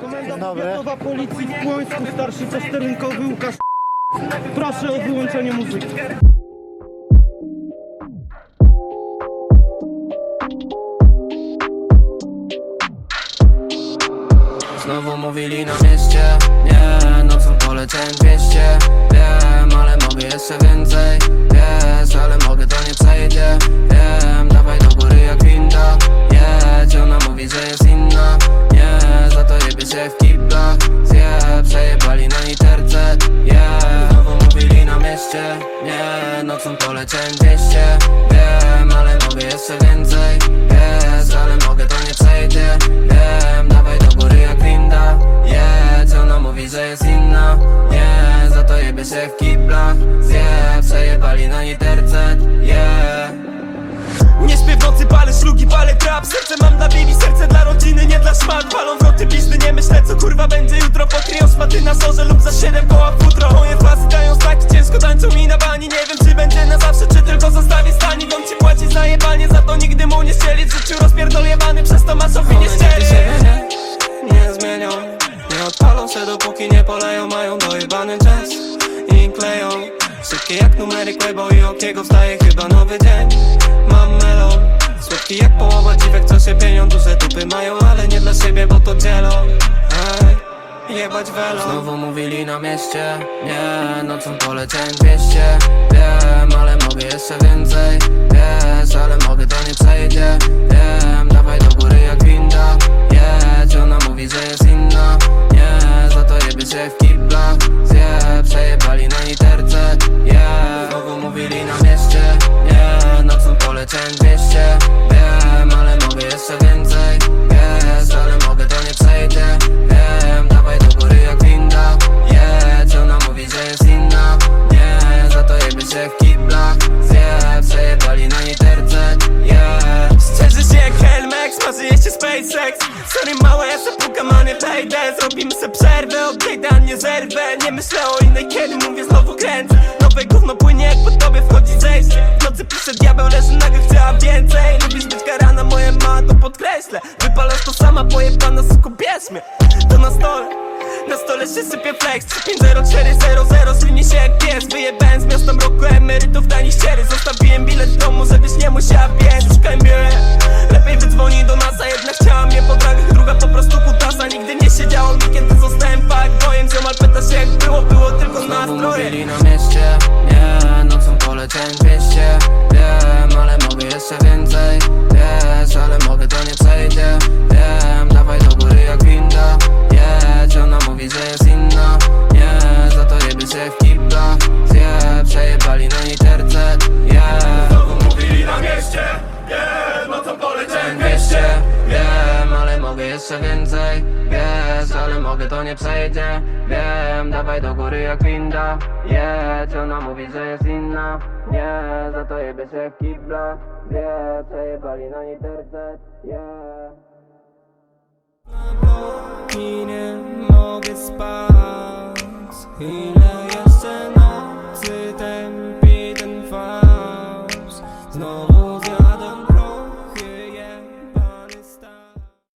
Komenda dobry. powiatowa policji w Płońsku, starszy posterunkowy Łukasz Proszę o wyłączenie muzyki. Znowu mówili na mieście Nie, nocą poleciałem 200 Wiem, ale się w kiblach Zje, przejebali na literce Yeah, znowu mówili na mieście Nie, nocą poleciałem 200 Wiem, ale mogę jeszcze więcej Wiesz, ale mogę to nie przejdzie. Wiem, dawaj do góry jak winda Jedź, ona mówi, że jest inna. Nie, za to jebie się w kiblach Zje, przejebali na literce Yeah. Nie śpię w nocy, palę szlugi, palę trap. Serce mam dla baby, serce dla rodziny, nie dla szmat. Palą wroty pizdy, nie myślę co kurwa będzie jutro. Pokryją szmaty na sorze lub za siedem koła futro. Moje fazy dają znaki, ciężko tańczą mi na bani. Nie wiem czy będzie na zawsze, czy tylko zostawię stani On ci płaci za jebanie, za to nigdy mu nie ścieli. W życiu rozpierdol jebany, przez to masz opinię ścieli. Nie, nie zmienią. Nie odpalą się dopóki nie poleją. Mają dojebany jazz i kleją. Szybkie jak numery Quebo i Okiego Wstaje chyba nowy dzień Słodki jak połowa dziwek co się pienią Duże dupy mają, ale nie dla siebie, bo to dzielą. Ej, Jebać welą Znowu mówili na mieście. Nie, nocą poleciałem 200 Wiem, ale mogę jeszcze więcej. Wiesz, ale mogę to nie przejdzie. Wiem, dawaj do góry jak winda. Jedź, ona mówi, że jest inna. Nie, za to jebie się w kiblach Zje, przejebali na literce Yeah, znowu mówili na mieście. Nie, nocą poleciałem 200 SpaceX Sorry mała, ja se pukam, a nie payday Zrobimy se przerwę, odejdę, a nie zerwę. Nie myślę o innej, kiedy mówię znowu kręcę. Nowe gówno płynie, jak po tobie wchodzi zejście. W nocy pisze diabeł, leży nagle chciała więcej. Lubisz być karana, moja ma to podkreślę. Wypalasz to sama, pojebana, suku, bierz mnie. To na stole na stole się sypie flex. 350400 Słynie się jak pies. Wyjebałem z miasta mroku emerytów tani ściery. Zostawiłem bilet w domu, żebyś nie musiała biec Szukaj mnie jeszcze więcej. Wiesz, ale mogę to nie przejdzie. Wiem, dawaj do góry jak winda. Jedź, ona mówi, że jest inna. Nie, za to jebie się w kibla. Wie, przejebali na literce Yeah. I nie mogę spać